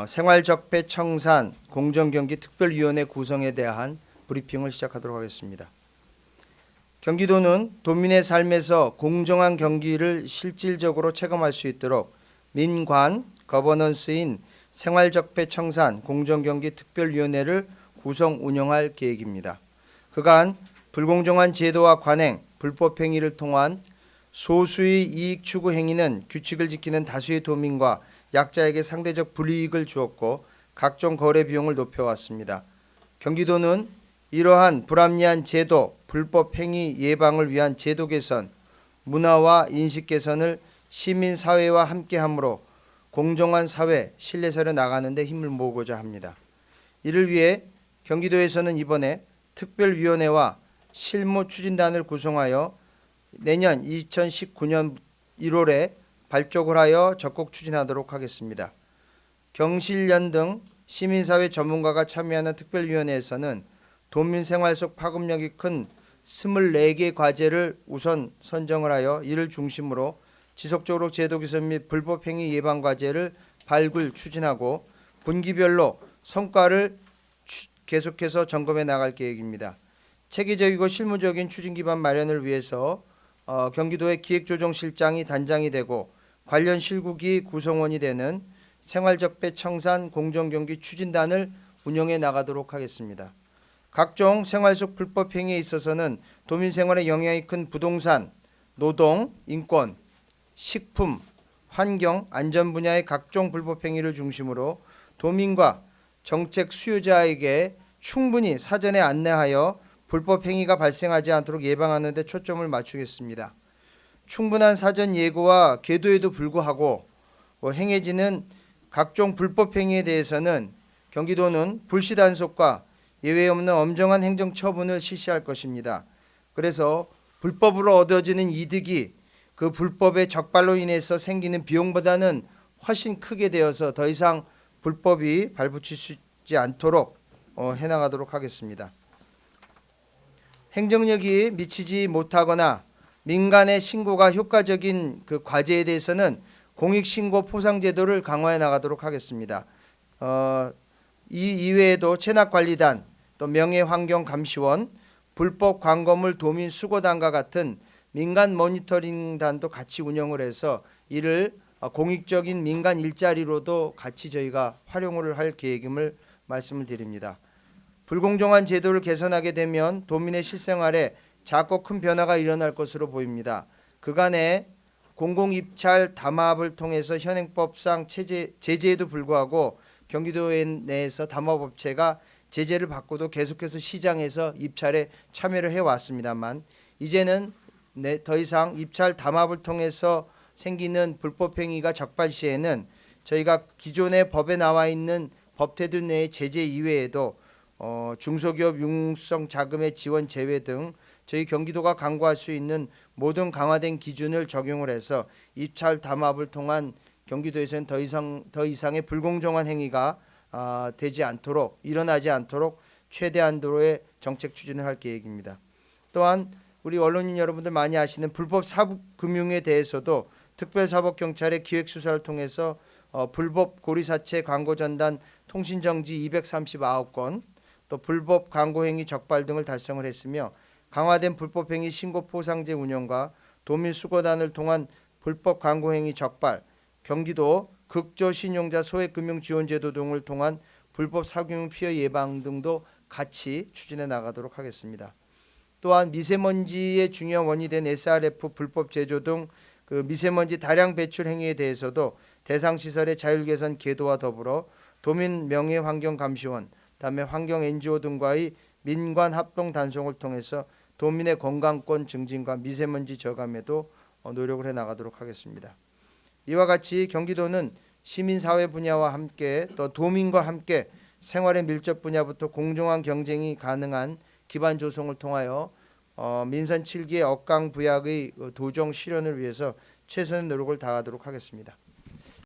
어, 생활적폐 청산 공정경기 특별위원회 구성에 대한 브리핑을 시작하도록 하겠습니다. 경기도는 도민의 삶에서 공정한 경기를 실질적으로 체감할 수 있도록 민관 거버넌스인 생활적폐 청산 공정경기 특별위원회를 구성 운영할 계획입니다. 그간 불공정한 제도와 관행, 불법 행위를 통한 소수의 이익 추구 행위는 규칙을 지키는 다수의 도민과 약자에게 상대적 불이익을 주었고 각종 거래 비용을 높여왔습니다. 경기도는 이러한 불합리한 제도, 불법 행위 예방을 위한 제도 개선, 문화와 인식 개선을 시민 사회와 함께함으로 공정한 사회 신뢰사를 나가는 데 힘을 모으고자 합니다. 이를 위해 경기도에서는 이번에 특별위원회와 실무 추진단을 구성하여 내년 2019년 1월에 발족을 하여 적극 추진하도록 하겠습니다. 경실련 등 시민사회 전문가가 참여하는 특별위원회에서는 도민 생활 속 파급력이 큰 24개 과제를 우선 선정을 하여 이를 중심으로 지속적으로 제도 개선 및 불법 행위 예방 과제를 발굴 추진하고 분기별로 성과를 추- 계속해서 점검해 나갈 계획입니다. 체계적이고 실무적인 추진 기반 마련을 위해서 어, 경기도의 기획조정실장이 단장이 되고 관련 실국이 구성원이 되는 생활적폐 청산 공정경기 추진단을 운영해 나가도록 하겠습니다. 각종 생활 속 불법 행위에 있어서는 도민 생활에 영향이 큰 부동산, 노동, 인권, 식품, 환경, 안전 분야의 각종 불법 행위를 중심으로 도민과 정책 수요자에게 충분히 사전에 안내하여 불법 행위가 발생하지 않도록 예방하는 데 초점을 맞추겠습니다. 충분한 사전 예고와 계도에도 불구하고 뭐 행해지는 각종 불법 행위에 대해서는 경기도는 불시 단속과 예외 없는 엄정한 행정 처분을 실시할 것입니다. 그래서 불법으로 얻어지는 이득이 그 불법의 적발로 인해서 생기는 비용보다는 훨씬 크게 되어서 더 이상 불법이 발붙이지 않도록 어, 해나가도록 하겠습니다. 행정력이 미치지 못하거나 민간의 신고가 효과적인 그 과제에 대해서는 공익신고 포상제도를 강화해 나가도록 하겠습니다. 어, 이 이외에도 체납관리단, 또 명예환경감시원, 불법 광고물 도민 수거단과 같은 민간 모니터링단도 같이 운영을 해서 이를 어, 공익적인 민간 일자리로도 같이 저희가 활용을 할 계획임을 말씀을 드립니다. 불공정한 제도를 개선하게 되면 도민의 실생활에 작고 큰 변화가 일어날 것으로 보입니다. 그간의 공공입찰 담합을 통해서 현행법상 체제, 제재에도 불구하고 경기도 내에서 담합업체가 제재를 받고도 계속해서 시장에서 입찰에 참여를 해왔습니다만 이제는 네, 더 이상 입찰 담합을 통해서 생기는 불법 행위가 적발 시에는 저희가 기존의 법에 나와 있는 법태들 내의 제재 이외에도 어, 중소기업 융성 자금의 지원 제외 등 저희 경기도가 강구할 수 있는 모든 강화된 기준을 적용을 해서 입찰 담합을 통한 경기도에서는 더 이상 더 이상의 불공정한 행위가 아, 되지 않도록 일어나지 않도록 최대한도로의 정책 추진을 할 계획입니다. 또한 우리 언론인 여러분들 많이 아시는 불법 사부 금융에 대해서도 특별사법경찰의 기획수사를 통해서 어, 불법 고리사채 광고 전단 통신 정지 239건 또 불법 광고 행위 적발 등을 달성을 했으며 강화된 불법 행위 신고 포상제 운영과 도민 수거단을 통한 불법 광고 행위 적발, 경기도 극조 신용자 소액 금융 지원 제도 등을 통한 불법 사금융 피해 예방 등도 같이 추진해 나가도록 하겠습니다. 또한 미세먼지의 중요한 원인이 된 SRF 불법 제조 등 그 미세먼지 다량 배출 행위에 대해서도 대상 시설의 자율 개선 계도와 더불어 도민 명예 환경 감시원, 다음에 환경 NGO 등과의 민관 합동 단속을 통해서 도민의 건강권 증진과 미세먼지 저감에도 어, 노력을 해 나가도록 하겠습니다. 이와 같이 경기도는 시민사회 분야와 함께 또 도민과 함께 생활의 밀접 분야부터 공정한 경쟁이 가능한 기반 조성을 통하여 어, 민선 7기의 억강 부약의 어, 도정 실현을 위해서 최선의 노력을 다하도록 하겠습니다.